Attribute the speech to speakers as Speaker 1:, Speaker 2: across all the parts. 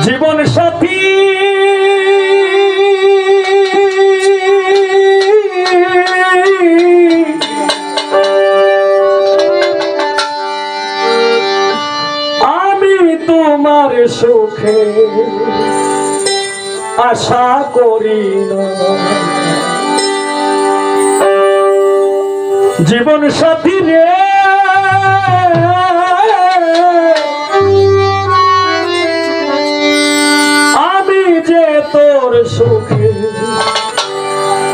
Speaker 1: জীবন সাথী। আমি তোমার সুখে আশা করি না জীবন সাথী রে।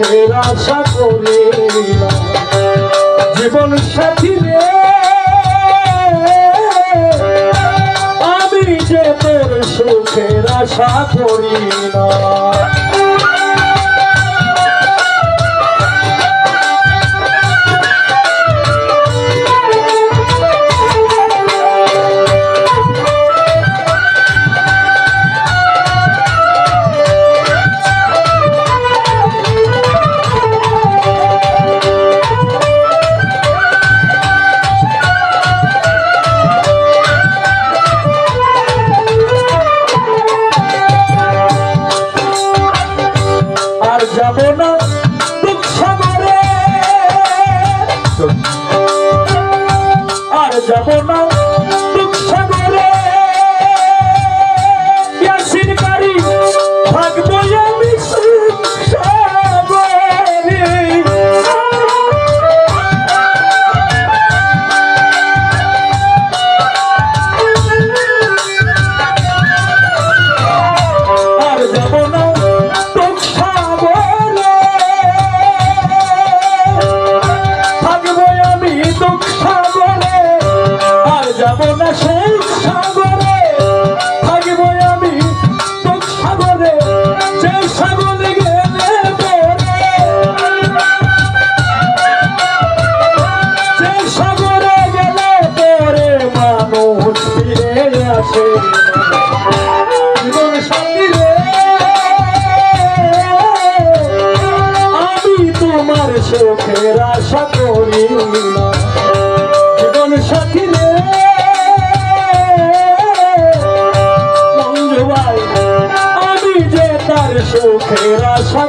Speaker 1: সুখের আশা করে। জীবন সাথী রে আমি যে তোর সুখের আশা করি না যাব না যাব না সুখ সাগরে থাকব আমি দুঃখ সাগরে যে সাগরে গেলে পরে। সাগরে গেলে পরে মানুষ ফিরে আসে। আমি তোমার সুখের আশা করি না। জীবন সাথী ভাই আমি যে তার সুখের আশা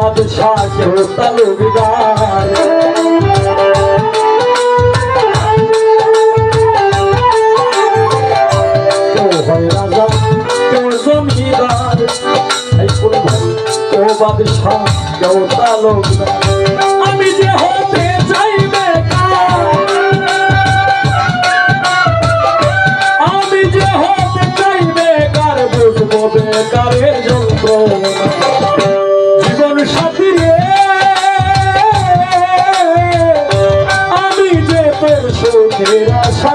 Speaker 1: বাদশাহ কেউ তালুকদার কেউ হয় রাজা কেউ জমিদার। কেউ বাদশাহ কেউ তালুকদার সুখের আশা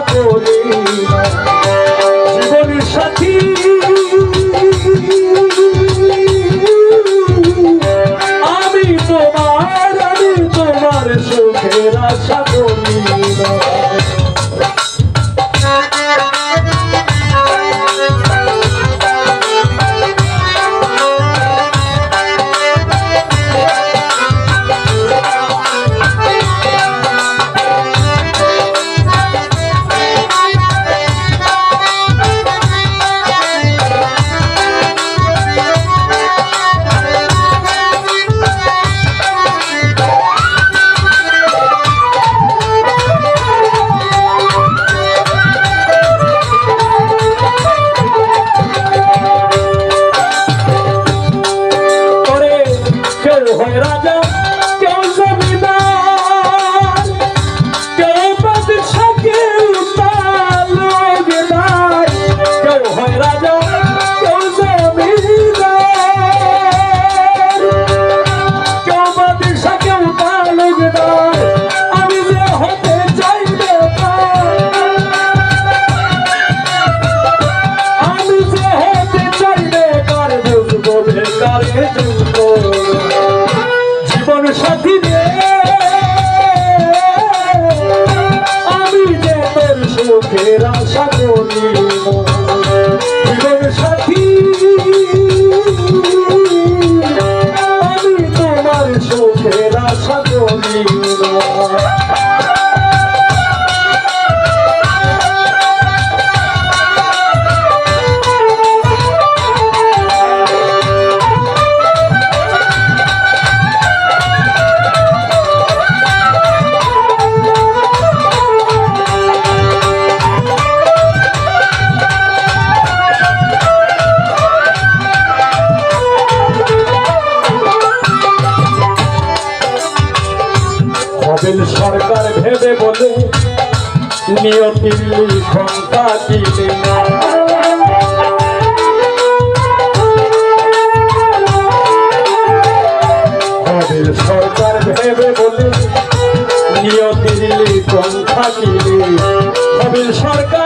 Speaker 1: জীবন সাথী রে। আমি যে তোর সুখের আশা করি। জীবন সাথী। আমি যাবে বলে নিয়তি ঘণ্টা দিলে না। সরকার ভেবে বলে নিয়তি ঘণ্টা দিলে। সরকার